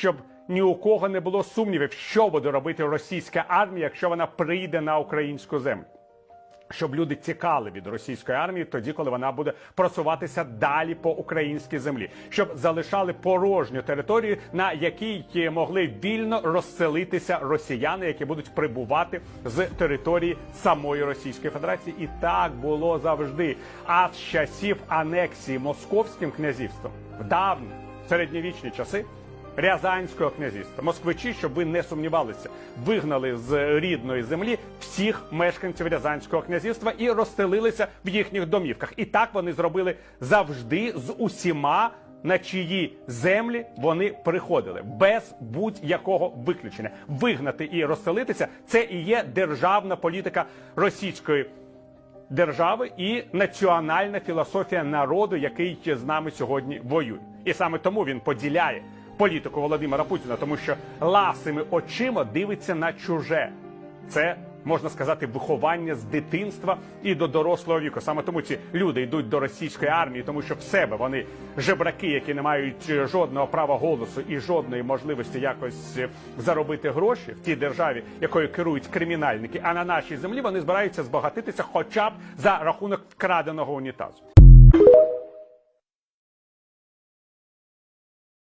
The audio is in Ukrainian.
щоб ні у кого не було сумнівів, що буде робити російська армія, якщо вона прийде на українську землю. Щоб люди тікали від російської армії тоді, коли вона буде просуватися далі по українській землі, щоб залишали порожню територію, на якій могли вільно розселитися росіяни, які будуть прибувати з території самої Російської Федерації. І так було завжди. А з часів анексії московським князівством в давні середньовічні часи. Рязанського князівства. Москвичі, щоб ви не сумнівалися, вигнали з рідної землі всіх мешканців Рязанського князівства і розселилися в їхніх домівках. І так вони зробили завжди з усіма. На чиї землі вони приходили без будь-якого виключення. Вигнати і розселитися це і є державна політика російської держави і національна філософія народу, який з нами сьогодні воює. І саме тому він поділяє політику Володимира Путіна, тому що ласими очима дивиться на чуже. Це можна сказати виховання з дитинства і до дорослого віку. Саме тому ці люди йдуть до російської армії, тому що в себе вони жебраки, які не мають е, жодного права голосу і жодної можливості якось е, заробити гроші в тій державі, якою керують кримінальники. А на нашій землі вони збираються збагатитися, хоча б за рахунок вкраденого унітазу.